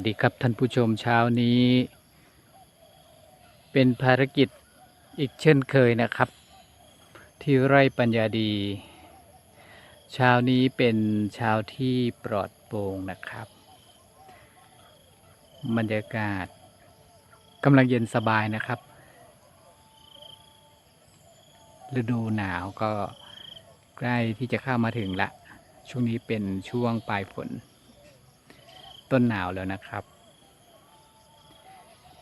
วัสดีครับท่านผู้ชมเช้านี้ เป็นภารกิจอีกเช่นเคยนะครับ ที่ไร่ปัญญาดี เช้านี้เป็นเช้าที่ปลอดโปร่งนะครับ บรรยากาศกำลังเย็นสบายนะครับ ฤดูหนาวก็ใกล้ที่จะเข้ามาถึงละ ช่วงนี้เป็นช่วงปลายฝน ต้นหนาวแล้วนะครับ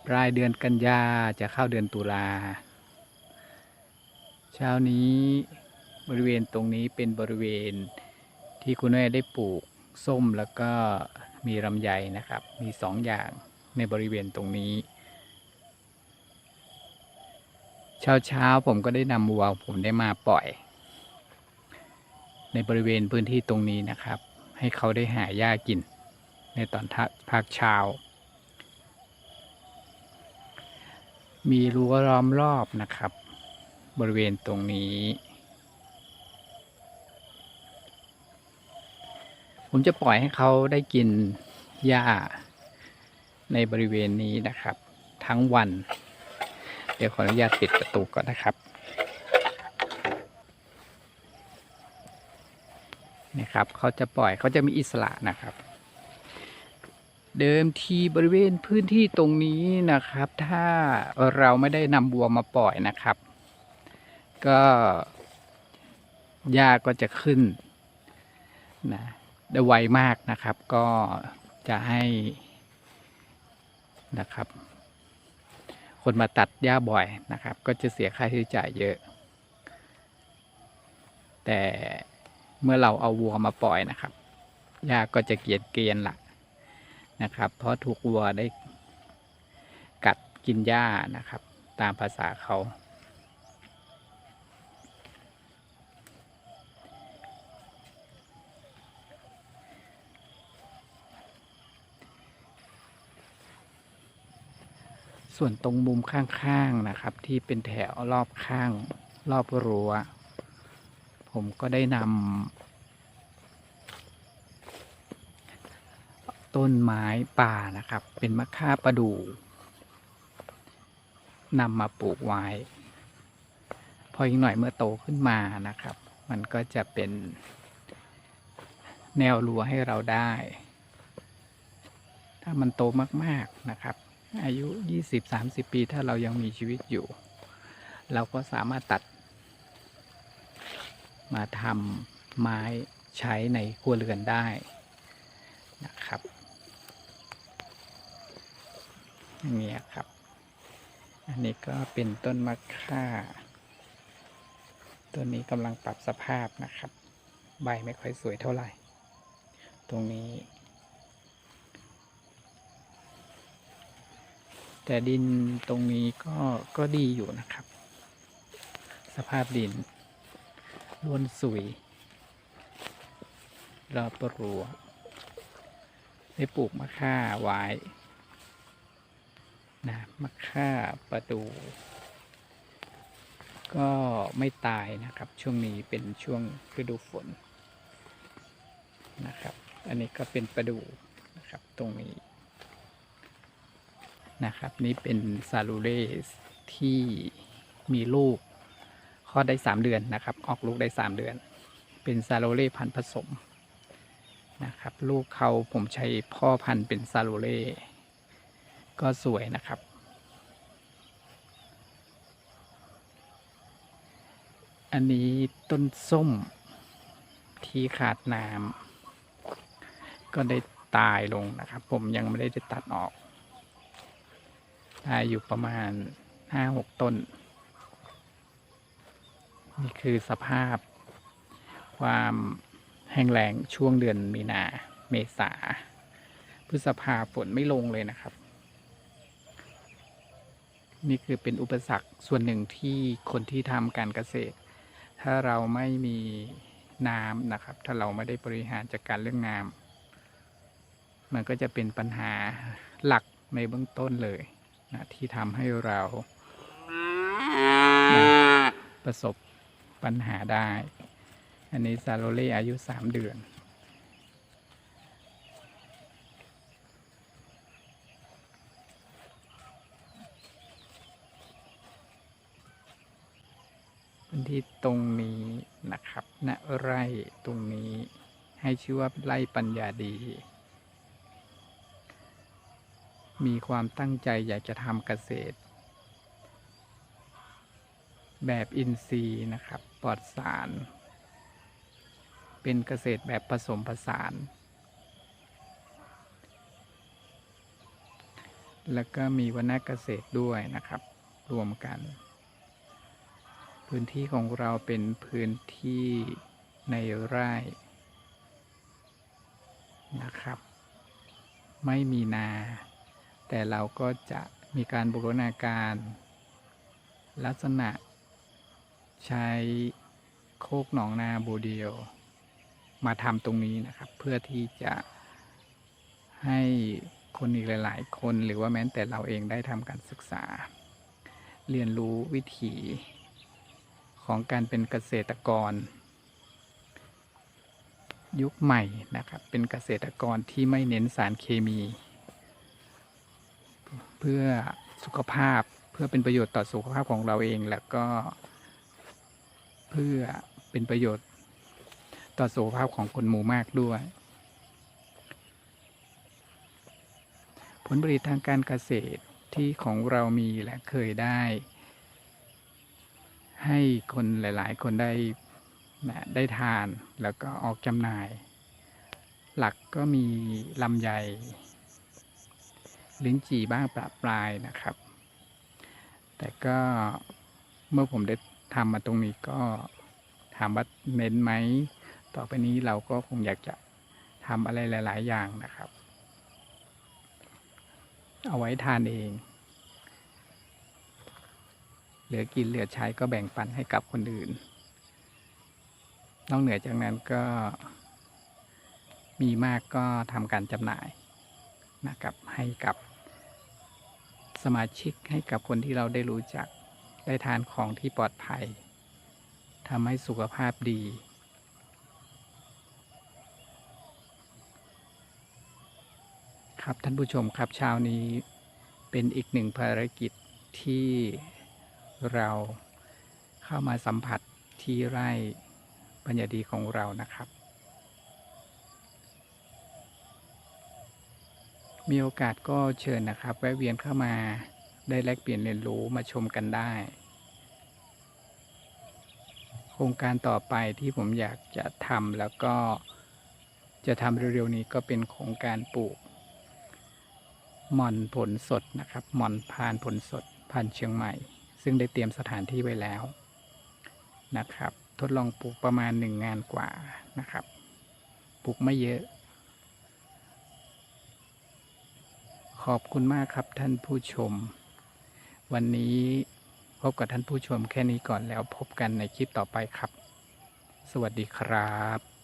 ปลายเดือนกันยาจะเข้าเดือนตุลา เช้านี้บริเวณตรงนี้เป็นบริเวณที่คุณแม่ได้ปลูกส้มแล้วก็มีลำไยนะครับ มีสองอย่างในบริเวณตรงนี้ เช้าเช้าผมก็ได้นำวัวผมได้มาปล่อย ในบริเวณพื้นที่ตรงนี้นะครับ ให้เขาได้หาหญ้ากิน ในตอนทักภาคเช้า มีรั้วล้อมรอบนะครับ บริเวณตรงนี้ ผมจะปล่อยให้เขาได้กินหญ้าในบริเวณนี้นะครับ ทั้งวัน เดี๋ยวขออนุญาตปิดประตูก่อนนะครับนะครับเขาจะปล่อยเขาจะมีอิสระนะครับ เดิมทีบริเวณพื้นที่ตรงนี้นะครับ ถ้าเราไม่ได้นำบัวมาปล่อยนะครับ ก็หญ้าก็จะขึ้นนะได้ไวมากนะครับ ก็จะให้นะครับ คนมาตัดหญ้าบ่อยนะครับ ก็จะเสียค่าใช้จ่ายเยอะ แต่เมื่อเราเอาวัวมาปล่อยนะครับหญ้าก็จะเกลียนเกลียนๆละ นะครับ เพราะถูกวัวได้กัดกินหญ้านะครับ ตามภาษาเขา ส่วนตรงมุมข้างๆนะครับ ที่เป็นแถวรอบข้างรอบรั้ว ผมก็ได้นำ ต้นไม้ป่านะครับ เป็นมะค่าประดู่นำมาปลูกไว้ พออีกหน่อยเมื่อโตขึ้นมานะครับ มันก็จะเป็นแนวรั้วให้เราได้ ถ้ามันโตมากๆนะครับ อายุ 20-30 ปี ถ้าเรายังมีชีวิตอยู่ เราก็สามารถตัด มาทำไม้ใช้ในครัวเรือนได้นะครับ อย่าง เงี้ยครับ อันนี้ก็เป็นต้นมะค่า ต้นนี้กำลังปรับสภาพนะครับ ใบไม่ค่อยสวยเท่าไหร่ ตรงนี้ แต่ดินตรงนี้ก็ก็ดีอยู่นะครับ สภาพดินล้วนสวยรอบรัวได้ปลูกมะค่าไว้ นะมะค่าประดู ก็ไม่ตายนะครับ ช่วงนี้เป็นช่วงฤดูฝนนะครับ อันนี้ก็เป็นประดูนะครับตรงนี้นะครับ นี่เป็นซาลูเรสที่มีลูกคลอดได้สามเดือนนะครับ ออกลูกได้สามเดือน เป็นซาโลเล่พันธุ์ผสมนะครับ ลูกเขาผมใช้พ่อพันธุ์เป็นซาโลเล่ ก็สวยนะครับ อันนี้ต้นส้มที่ขาดน้ำก็ได้ตายลงนะครับ ผมยังไม่ได้ตัดออกตายอยู่ประมาณห้าหกต้น นี่คือสภาพความแห้งแล้งช่วงเดือนมีนาเมษาพฤษภาฝนไม่ลงเลยนะครับ นี่คือเป็นอุปสรรคส่วนหนึ่งที่คนที่ทำการเกษตร ถ้าเราไม่มีน้ำนะครับ ถ้าเราไม่ได้บริหารจัดการเรื่องน้ำมันก็จะเป็นปัญหาหลักในเบื้องต้นเลยนะที่ทำให้เรานะประสบปัญหาได้ อันนี้ซาโรเล่อายุสามเดือน ที่ตรงนี้นะครับณไร่ตรงนี้ให้ชื่อว่าไร่ปัญญาดี มีความตั้งใจอยากจะทำเกษตร แบบอินทรีย์นะครับปลอดสาร เป็นเกษตรแบบผสมผสาน แล้วก็มีวรรณเกษตรด้วยนะครับ รวมกัน พื้นที่ของเราเป็นพื้นที่ในไร่นะครับ ไม่มีนา แต่เราก็จะมีการบูรณาการ ลักษณะ ใช้โคกหนองนาบูเดียว มาทำตรงนี้นะครับ เพื่อที่จะให้คนอีกหลาย ๆ คนหรือว่าแม้แต่เราเองได้ทำการศึกษา เรียนรู้วิถี ของการเป็นเกษตรกร ยุคใหม่นะครับ เป็นเกษตรกรที่ไม่เน้นสารเคมี เพื่อสุขภาพเพื่อเป็นประโยชน์ต่อสุขภาพของเราเองแล้วก็ เพื่อเป็นประโยชน์ต่อสุขภาพของคนหมู่มากด้วย ผลผลิตทางการเกษตรที่ของเรามีและเคยได้ ให้คนหลาย ๆ คนได้นะได้ทานแล้วก็ออกจำหน่าย หลักก็มีลำไยลิ้นจี่บ้างประปรายนะครับ แต่ก็เมื่อผมได้ทำมาตรงนี้ก็ถามว่าเน้นไหม ต่อไปนี้เราก็คงอยากจะทำอะไรหลาย ๆ อย่างนะครับ เอาไว้ทานเอง เหลือกินเหลือใช้ก็แบ่งปันให้กับคนอื่น นอกเหนือจากนั้นก็มีมากก็ทำการจำหน่ายนะครับให้กับสมาชิกให้กับคนที่เราได้รู้จักได้ทานของที่ปลอดภัยทำให้สุขภาพดี ครับท่านผู้ชมครับเช้านี้เป็นอีกหนึ่งภารกิจที่ เราเข้ามาสัมผัสที่ไร่ปัญญาดีของเรานะครับ มีโอกาสก็เชิญนะครับ แวะเวียนเข้ามาได้แลกเปลี่ยนเรียนรู้มาชมกันได้ โครงการต่อไปที่ผมอยากจะทำแล้วก็จะทำเร็วๆนี้ก็เป็นโครงการปลูกหม่อนผลสดนะครับหม่อนพานผลสดพันเชียงใหม่ ซึ่งได้เตรียมสถานที่ไว้แล้วนะครับ ทดลองปลูกประมาณหนึ่งงานกว่านะครับ ปลูกไม่เยอะ ขอบคุณมากครับท่านผู้ชม วันนี้พบกับท่านผู้ชมแค่นี้ก่อนแล้วพบกันในคลิปต่อไปครับ สวัสดีครับ